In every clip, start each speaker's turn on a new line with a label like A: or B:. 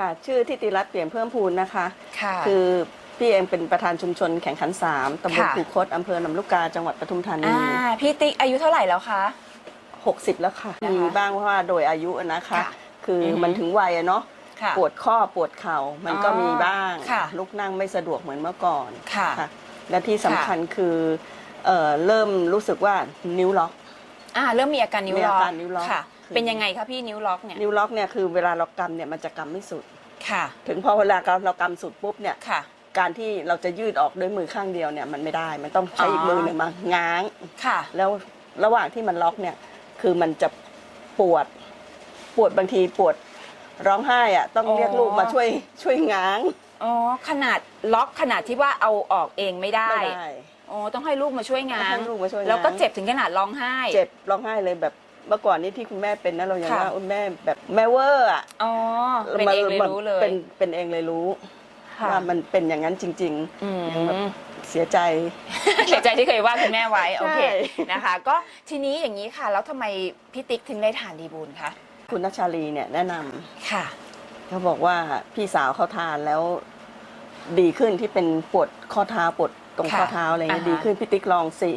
A: ค่ะ ชื่อทิติรัตน์เปลี่ยนเพิ่มพูนนะคะ
B: ค่ะ
A: คือพี่เองเป็นประธานชุมชนแข่งขันสามตำบล
B: ค่ะ
A: คูคตอำเภอลำลูกกาจังหวัดปทุมธานี
B: อ่าพี่ติ๊กอายุเท่าไหร่แล้วคะ
A: 60 แล้วค่ะ
B: นะคะ
A: มีบ้างเพราะว่าโดยอายุนะคะ
B: ค่ะ
A: คืออ
B: อฮึ
A: มันถึงวัยอะเนาะ
B: ค่ะ
A: ปวดข้อปวดเข่ามันก็
B: อ๋อ
A: มีบ้าง
B: ค่ะ
A: ลุกนั่งไม่สะดวกเหมือนเมื่อก่อน
B: ค่ะ
A: และที่สำคัญคือเอ่อเริ่มรู้สึกว่านิ้วล็อก
B: อ่าเริ่มมีอาการนิ้ว
A: มี
B: ล็
A: อา
B: อก
A: การนิ้วล็อก
B: ค่ะ
A: คือ
B: เป็นยังไงคะพี่นิ้วล็อกเนี่ย
A: นิ้วล็อกเนี่ยคือเวลาเรากำเนี่ยมันจะกำไม่สุด
B: ค่ะ
A: ถึงพอเวลาเรากำสุดปุ๊บเนี่ย
B: ค่ะ
A: การที่เราจะยืดออกด้วยมือข้างเดียวเนี่ยมันไม่ได้ มันต้องใช้อีก
B: อ๋อ
A: มือหนึ่งมาง้าง
B: ค่ะ
A: แล้วระหว่างที่มันล็อกเนี่ย คือมันจะปวด ปวดบางทีปวดร้องไห้อะต้อง
B: อ๋อ
A: เรียกลูกมาช่วยช่วยง้าง
B: อ๋อ ขนาดล็อกขนาดที่ว่าเอาออกเองไม่ได้
A: ไม่ได้
B: อ๋อ ต้องให้ลูกมาช่วยงา
A: ต้อง
B: น
A: ให้ลูกมาช่วย
B: แล้วก็
A: ง้าง
B: เจ็บถึงขนาดร้องไห้
A: เจ็บร้องไห้เลยแบบ เมื่อก่อนนี้ที่คุณแม่เป็นนะเรายัง
B: ค่ะ
A: ว่าอุ๊ยแม่แบบแม่เวอร์อะ
B: อ๋อ เป็นเองเลย
A: มา
B: รู้เลย
A: เป็นเป็นเองเลยรู้
B: ค่ะ
A: ว่ามันเป็นอย่างนั้นจริง
B: อืม
A: ยังแบบเสียใจ
B: เสียใจที่เคยว่าคุณแม่ไว้โอเค
A: ใช่
B: นะคะ ก็ทีนี้อย่างนี้ค่ะ แล้วทำไมพี่ติ๊กถึงได้ทานดีบูลคะ
A: คุณนัชชาลีเนี่ยแนะนำ
B: ค่ะ
A: เขาบอกว่าพี่สาวเขาทานแล้ว ดีขึ้นที่เป็นปวดข้อเท้าปวดตรง
B: ค่ะ
A: ข้อเท้าอะไรเงี้ย
B: อ่าฮะ
A: ดีขึ้นพี่ติ๊กลองสิ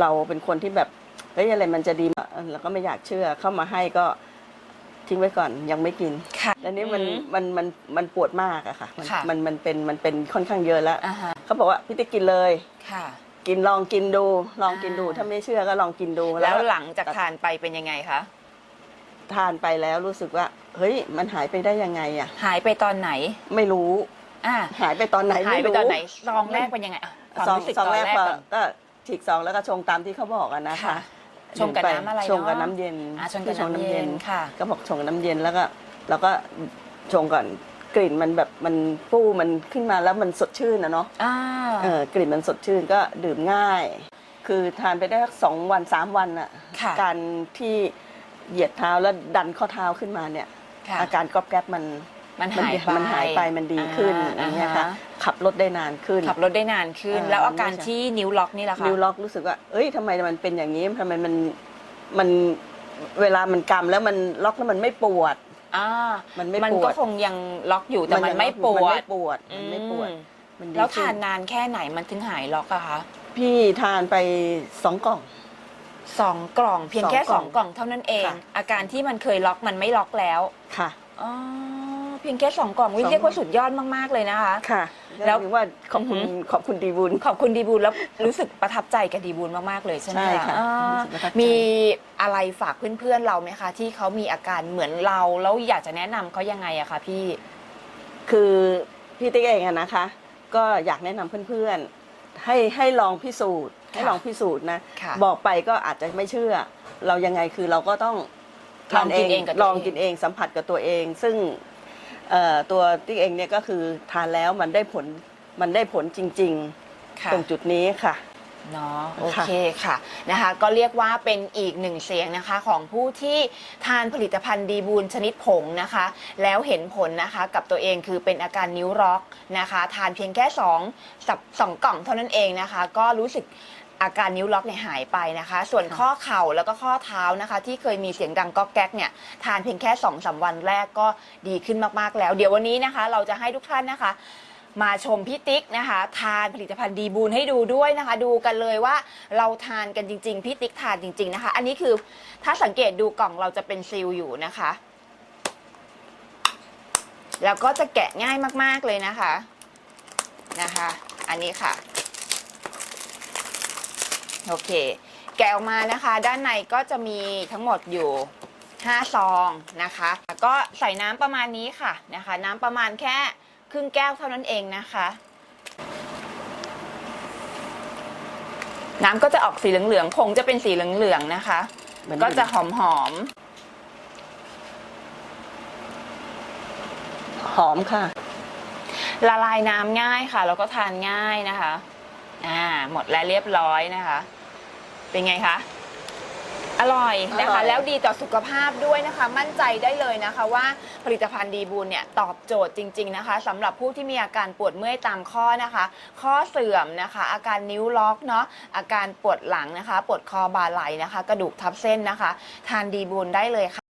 A: เราเป็นคนที่แบบ เฮ้ยอะไรมันจะดีเออเราก็ไม่อยากเชื่อเข้ามาให้ก็ทิ้งไว้ก่อนยังไม่กิน
B: ค่ะ
A: แล้วนี่มัน
B: อืม
A: มันมันมันปวดมากอะค่ะมัน
B: ค่ะ
A: มันมันเป็นมันเป็นค่อนข้างเยอะแล้ว
B: อ่าฮะ
A: เขาบอกว่าพี่ติ๊กกินเลย
B: ค่ะ
A: กินลองกินดูลองกินดู
B: อ่า
A: ถ้าไม่เชื่อก็ลองกินดู
B: แล้วหลังจากทานไปเป็นยังไงคะ
A: ทานไปแล้วรู้สึกว่า เฮ้ย มันหายไปได้ยังไงอะ
B: หายไปตอนไหน
A: ไม่รู้
B: อ่า
A: หายไปตอนไหน
B: หาย
A: ไม่
B: ไป
A: รู้
B: ตอนไหนซองแรกเป็นยังไงอะความ
A: ซอง
B: รู้สึก
A: ซอง
B: ตอน
A: แรก
B: แรก
A: พอ
B: ก่อน
A: ก็ฉีกซองแล้วก็ชงตามที่เขาบอกกันนะคะ
B: ค่ะ ชงกับน้ำอะไร
A: ชงกับ
B: เนอะ
A: น้ำเย็น
B: อ่าชงกับน้ำเย็นค่ะ
A: ก็บอกชงกับน้ำเย็นแล้วก็แล้วก็ชงก่อนกลิ่นมันแบบมันฟู่มันขึ้นมาแล้วมันสดชื่นนะเนาะ
B: อ่า
A: เออกลิ่นมันสดชื่นก็ดื่มง่าย คือทานไปได้สักสองวันสามวันอะ
B: ค่ะ
A: การที่เหยียดเท้าแล้วดันข้อเท้าขึ้นมาเนี่ย
B: ค่ะ
A: อาการก๊อบแก๊บมัน
B: มันหายไป
A: มันหายไปมันดีขึ้นอย่างเงี้ยค่ะ
B: อ่าฮ
A: ขับรถได้นานขึ้น
B: ขับรถได้นานขึ้น
A: เออ
B: แล้วอาการ
A: ไม่ใช่
B: ที่นิ้วล็อกนี่แหละคะ
A: นิ้วล็อกรู้สึกว่าเอ้ยทำไมมันเป็นอย่างนี้ทำไมมันมันเวลามันกำแล้วมันล็อกแล้วมันไม่ปวด
B: อ่า
A: มันไม่
B: มัน
A: ปว
B: ก็
A: ด
B: คงยังล็อกอยู่แต่มัน
A: ยัง
B: ไม่
A: ล็อก
B: ป
A: อยู่
B: ว
A: มัน
B: ด
A: ไม่ปวดมันไม่ปวด
B: อืม
A: มันดี
B: แล้ว
A: ขึ้
B: ทานนานแค่ไหนมันถึงหายล็อกอะคะ
A: พี่ทานไปสองกล่อง
B: สองกล่องเพียงแค่
A: ส
B: ส
A: อ
B: องง
A: ก
B: ก
A: ล่
B: ล่
A: อ
B: องงเท่านั้นเอง
A: ค่ะ
B: อาการที่มันเคยล็อกมันไม่ล็อกแล้ว
A: ค่ะ
B: อ๋อเพียงแค่สองกล่องวิ
A: สอง
B: เรียกว่าสุดยอดมากๆเลยนะคะ
A: ค่ะ
B: แล้
A: แล้วว ถึงว่าขอบคุณ
B: อือหือ
A: ขอบคุณดีบุญ
B: ขอบคุณดีบูลแล้วรู้สึกประทับใจกับดีบูลมาก ๆ เลยใช่ไหม
A: ใช่ค่ะ
B: อ่า
A: รู้สึกประทับใจ
B: มีอะไรฝากเพื่อน ๆ เราไหมคะ ที่เขามีอาการเหมือนเรา แล้วอยากจะแนะนำเขายังไงอะคะพี่
A: คือพี่ติ๊กเองอะนะคะ ก็อยากแนะนำเพื่อนๆ ให้ให้ลองพิสูจน์ให้
B: ค่ะ
A: ลองพิสูจน์นะ
B: ค่ะ
A: บอกไปก็อาจจะไม่เชื่อ เรายังไงคือเราก็ต้อง
B: ลองกินเองกับตัวเอง
A: ลองกินเองสัมผัสกับตัวเอง ซึ่งเอ่อ ตัวติ๊กเองเนี่ยก็คือทานแล้วมันได้ผลมันได้ผลจริง
B: ค่ะ
A: ๆตรงจุดนี้ค่ะ
B: เนาะโอ
A: ค่ะ
B: เคค่ะนะคะก็เรียกว่าเป็นอีกหนึ่งเสียงนะคะของผู้ที่ทานผลิตภัณฑ์ดีบูลชนิดผงนะคะ แล้วเห็นผลนะคะกับตัวเองคือเป็นอาการนิ้วร็อกนะคะ ทานเพียงแค่2องสับสองกล่องเท่านั้นเองนะคะ ก็รู้สึก อาการนิ้วล็อกเนี่ยหายไปนะคะ ส่วน
A: ค่ะ
B: ข้อเข่าแล้วก็ข้อเท้านะคะ ที่เคยมีเสียงดังก๊อกแก๊กเนี่ยทานเพียงแค่2อสาวันแรกก็ดีขึ้นมากๆแล้ว เดี๋ยววันนี้นะคะ เราจะให้ทุกท่านนะคะ มาชมพี่ติ๊กนะคะ ทานผลิตภัณฑ์ดีบูลให้ดูด้วยนะคะ ดูกันเลยว่าเราทานกันจริง ๆพี่ติ๊กทานจริง ๆนะคะ อันนี้คือถ้าสังเกตดูกล่องเราจะเป็นซีลอยู่นะคะ แล้วก็จะแกะง่ายมากๆเลยนะคะนะคะ อันนี้ค่ะ โอเค แกะออกมานะคะ ด้านในก็จะมีทั้งหมดอยู่ 5 ซองนะคะก็ใส่น้ำประมาณนี้ค่ะนะคะ น้ำประมาณแค่ครึ่งแก้วเท่านั้นเองนะคะ น้ำก็จะออกสีเหลืองๆผงจะเป็นสีเหลืองๆนะคะ
A: เหมือน
B: ก็จะหอม
A: หอมค่ะ
B: ๆละลายน้ำง่ายค่ะ แล้วก็ทานง่ายนะคะ อ่า หมดแล้วเรียบร้อยนะคะ เป็นไงคะ อร่อยนะ
A: อร่
B: คะ
A: อย
B: แล้วดีต่อสุขภาพด้วยนะคะ มั่นใจได้เลยนะคะว่าผลิตภัณฑ์ดีบูลเนี่ยตอบโจทย์จริง ๆ นะคะสำหรับผู้ที่มีอาการปวดเมื่อยตามข้อนะคะ ข้อเสื่อมนะคะ อาการนิ้วล็อกเนาะอาการปวดหลังนะคะ ปวดคอบ่าไหล่นะคะ กระดูกทับเส้นนะคะ ทานดีบูลได้เลยค่ะ